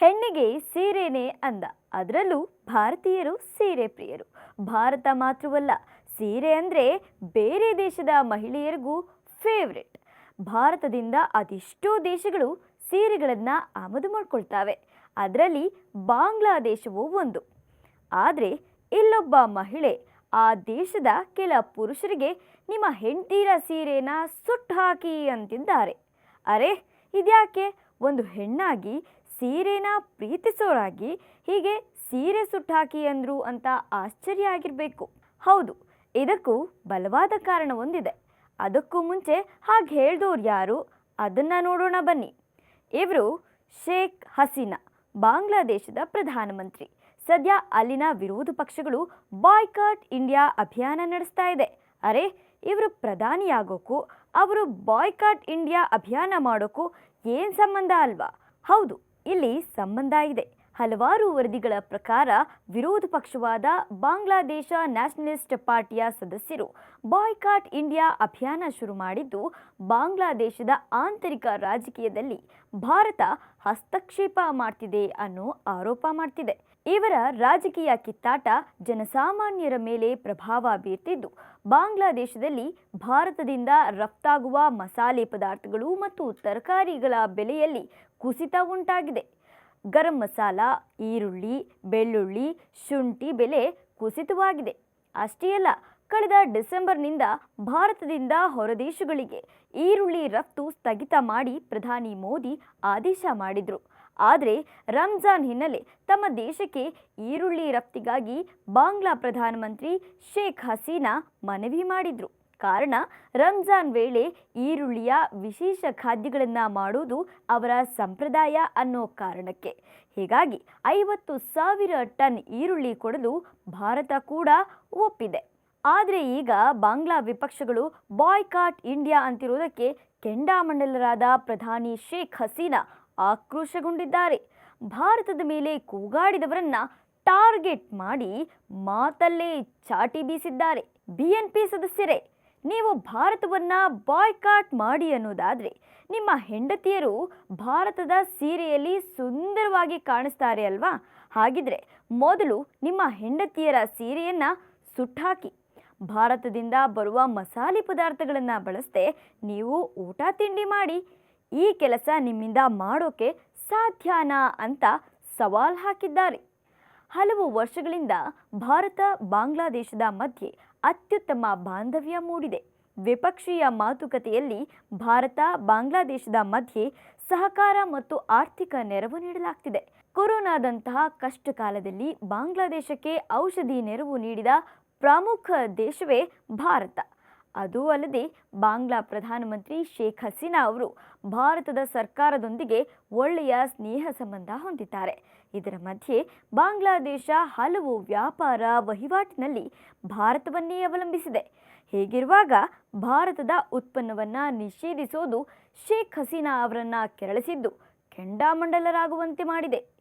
ಹೆಣ್ಣಿಗೆ ಸೀರೆನೇ ಅಂದ. ಅದರಲ್ಲೂ ಭಾರತೀಯರು ಸೀರೆ ಪ್ರಿಯರು. ಭಾರತ ಮಾತ್ರವಲ್ಲ, ಸೀರೆ ಅಂದರೆ ಬೇರೆ ದೇಶದ ಮಹಿಳೆಯರಿಗೂ ಫೇವ್ರೆಟ್ ಭಾರತದಿಂದ ಅದೆಷ್ಟೋ ದೇಶಗಳು ಸೀರೆಗಳನ್ನು ಆಮದು ಮಾಡಿಕೊಳ್ತಾವೆ. ಅದರಲ್ಲಿ ಬಾಂಗ್ಲಾದೇಶವೂ ಒಂದು. ಆದರೆ ಇಲ್ಲೊಬ್ಬ ಮಹಿಳೆ ಆ ದೇಶದ ಕೆಲ ಪುರುಷರಿಗೆ ನಿಮ್ಮ ಹೆಂಡತೀರ ಸೀರೆನ ಸುಟ್ಟು ಹಾಕಿ ಅಂತಿದ್ದಾರೆ. ಅರೆ, ಇದ್ಯಾಕೆ? ಒಂದು ಹೆಣ್ಣಾಗಿ ಸೀರೆನ ಪ್ರೀತಿಸೋರಾಗಿ ಹೀಗೆ ಸೀರೆ ಸುಟ್ಟಾಕಿ ಅಂದ್ರು ಅಂತ ಆಶ್ಚರ್ಯ ಆಗಿರಬೇಕು. ಹೌದು, ಇದಕ್ಕೂ ಬಲವಾದ ಕಾರಣ ಒಂದಿದೆ. ಅದಕ್ಕೂ ಮುಂಚೆ ಹಾಗೆ ಹೇಳ್ದವ್ರು ಯಾರು? ಅದನ್ನು ನೋಡೋಣ ಬನ್ನಿ. ಇವರು ಶೇಖ್ ಹಸೀನಾ, ಬಾಂಗ್ಲಾದೇಶದ ಪ್ರಧಾನಮಂತ್ರಿ. ಸದ್ಯ ಅಲ್ಲಿನ ವಿರೋಧ ಪಕ್ಷಗಳು ಬಾಯ್ಕಾಟ್ ಇಂಡಿಯಾ ಅಭಿಯಾನ ನಡೆಸ್ತಾ ಇದೆ. ಅರೆ, ಇವರು ಪ್ರಧಾನಿಯಾಗೋಕ್ಕೂ ಅವರು ಬಾಯ್ಕಾಟ್ ಇಂಡಿಯಾ ಅಭಿಯಾನ ಮಾಡೋಕ್ಕೂ ಏನು ಸಂಬಂಧ ಅಲ್ವಾ? ಹೌದು ಇಲ್ಲಿ ಸಂಬಂಧ ಇದೆ. ಹಲವಾರು ವರದಿಗಳ ಪ್ರಕಾರ ವಿರೋಧ ಪಕ್ಷವಾದ ಬಾಂಗ್ಲಾದೇಶ ನ್ಯಾಷನಲಿಸ್ಟ್ ಪಾರ್ಟಿಯ ಸದಸ್ಯರು ಬಾಯ್ಕಾಟ್ ಇಂಡಿಯಾ ಅಭಿಯಾನ ಶುರು ಮಾಡಿದ್ದು, ಬಾಂಗ್ಲಾದೇಶದ ಆಂತರಿಕ ರಾಜಕೀಯದಲ್ಲಿ ಭಾರತ ಹಸ್ತಕ್ಷೇಪ ಮಾಡ್ತಿದೆ ಅನ್ನೋ ಆರೋಪ ಮಾಡ್ತಿದೆ. ಇವರ ರಾಜಕೀಯ ಕಿತ್ತಾಟ ಜನಸಾಮಾನ್ಯರ ಮೇಲೆ ಪ್ರಭಾವ ಬೀರ್ತಿದ್ದು, ಬಾಂಗ್ಲಾದೇಶದಲ್ಲಿ ಭಾರತದಿಂದ ರಫ್ತಾಗುವ ಮಸಾಲೆ ಪದಾರ್ಥಗಳು ಮತ್ತು ತರಕಾರಿಗಳ ಬೆಲೆಯಲ್ಲಿ ಕುಸಿತ ಉಂಟಾಗಿದೆ. ಗರಂ ಮಸಾಲ, ಈರುಳ್ಳಿ, ಬೆಳ್ಳುಳ್ಳಿ, ಶುಂಠಿ ಬೆಲೆ ಕುಸಿತವಾಗಿದೆ. ಅಷ್ಟೇ ಅಲ್ಲ, ಕಳೆದ ಡಿಸೆಂಬರ್ನಿಂದ ಭಾರತದಿಂದ ಹೊರದೇಶಗಳಿಗೆ ಈರುಳ್ಳಿ ರಫ್ತು ಸ್ಥಗಿತ ಮಾಡಿ ಪ್ರಧಾನಿ ಮೋದಿ ಆದೇಶ ಮಾಡಿದರು. ಆದರೆ ರಂಜಾನ್ ಹಿನ್ನೆಲೆ ತಮ್ಮ ದೇಶಕ್ಕೆ ಈರುಳ್ಳಿ ರಫ್ತಿಗಾಗಿ ಬಾಂಗ್ಲಾ ಪ್ರಧಾನಮಂತ್ರಿ ಶೇಖ್ ಹಸೀನಾ ಮನವಿ ಮಾಡಿದ್ರು. ಕಾರಣ ರಂಜಾನ್ ವೇಳೆ ಈರುಳ್ಳಿಯ ವಿಶೇಷ ಖಾದ್ಯಗಳನ್ನು ಮಾಡುವುದು ಅವರ ಸಂಪ್ರದಾಯ ಅನ್ನೋ ಕಾರಣಕ್ಕೆ. ಹೀಗಾಗಿ ಐವತ್ತು ಸಾವಿರ ಟನ್ ಈರುಳ್ಳಿ ಕೊಡಲು ಭಾರತ ಕೂಡ ಒಪ್ಪಿದೆ. ಆದರೆ ಈಗ ಬಾಂಗ್ಲಾ ವಿಪಕ್ಷಗಳು ಬಾಯ್ಕಾಟ್ ಇಂಡಿಯಾ ಅಂತಿರೋದಕ್ಕೆ ಕೆಂಡಾಮಂಡಲರಾದ ಪ್ರಧಾನಿ ಶೇಖ್ ಹಸೀನಾ ಆಕ್ರೋಶಗೊಂಡಿದ್ದಾರೆ. ಭಾರತದ ಮೇಲೆ ಕೂಗಾಡಿದವರನ್ನ ಟಾರ್ಗೆಟ್ ಮಾಡಿ ಮಾತಲ್ಲೇ ಚಾಟಿ ಬೀಸಿದ್ದಾರೆ. ಬಿಎನ್ಪಿ ಸದಸ್ಯರೇ ನೀವು ಭಾರತವನ್ನು ಬಾಯ್ಕಾಟ್ ಮಾಡಿ ಅನ್ನೋದಾದರೆ ನಿಮ್ಮ ಹೆಂಡತಿಯರು ಭಾರತದ ಸೀರೆಯಲ್ಲಿ ಸುಂದರವಾಗಿ ಕಾಣಿಸ್ತಾರೆ ಅಲ್ವಾ? ಹಾಗಿದ್ರೆ ಮೊದಲು ನಿಮ್ಮ ಹೆಂಡತಿಯರ ಸೀರೆಯನ್ನು ಸುಟ್ಟಾಕಿ. ಭಾರತದಿಂದ ಬರುವ ಮಸಾಲೆ ಪದಾರ್ಥಗಳನ್ನು ಬಳಸದೆ ನೀವು ಊಟ ತಿಂಡಿ ಮಾಡಿ. ಈ ಕೆಲಸ ನಿಮ್ಮಿಂದ ಮಾಡೋಕೆ ಸಾಧ್ಯನಾ ಅಂತ ಸವಾಲ್ ಹಾಕಿದ್ದಾರೆ. ಹಲವು ವರ್ಷಗಳಿಂದ ಭಾರತ ಬಾಂಗ್ಲಾದೇಶದ ಮಧ್ಯೆ ಅತ್ಯುತ್ತಮ ಬಾಂಧವ್ಯ ಮೂಡಿದೆ. ದ್ವಿಪಕ್ಷೀಯ ಮಾತುಕತೆಯಲ್ಲಿ ಭಾರತ, ಬಾಂಗ್ಲಾದೇಶದ ಮಧ್ಯೆ ಸಹಕಾರ ಮತ್ತು ಆರ್ಥಿಕ ನೆರವು ನೀಡಲಾಗ್ತಿದೆ. ಕೊರೋನಾದಂತಹ ಕಷ್ಟ ಕಾಲದಲ್ಲಿ ಬಾಂಗ್ಲಾದೇಶಕ್ಕೆ ಔಷಧಿ ನೆರವು ನೀಡಿದ ಪ್ರಮುಖ ದೇಶವೇ ಭಾರತ. ಅದೂ ಅಲ್ಲದೆ ಬಾಂಗ್ಲಾ ಪ್ರಧಾನಮಂತ್ರಿ ಶೇಖ್ ಹಸೀನಾ ಅವರು ಭಾರತದ ಸರ್ಕಾರದೊಂದಿಗೆ ಒಳ್ಳೆಯ ಸ್ನೇಹ ಸಂಬಂಧ ಹೊಂದಿದ್ದಾರೆ. ಇದರ ಮಧ್ಯೆ ಬಾಂಗ್ಲಾದೇಶ ಹಲವು ವ್ಯಾಪಾರ ವಹಿವಾಟಿನಲ್ಲಿ ಭಾರತವನ್ನೇ ಅವಲಂಬಿಸಿದೆ. ಹೀಗಿರುವಾಗ ಭಾರತದ ಉತ್ಪನ್ನವನ್ನು ನಿಷೇಧಿಸೋದು ಶೇಖ್ ಹಸೀನಾ ಅವರನ್ನು ಕೆರಳಿಸಿದ್ದು ಕೆಂಡಾಮಂಡಲರಾಗುವಂತೆ ಮಾಡಿದೆ.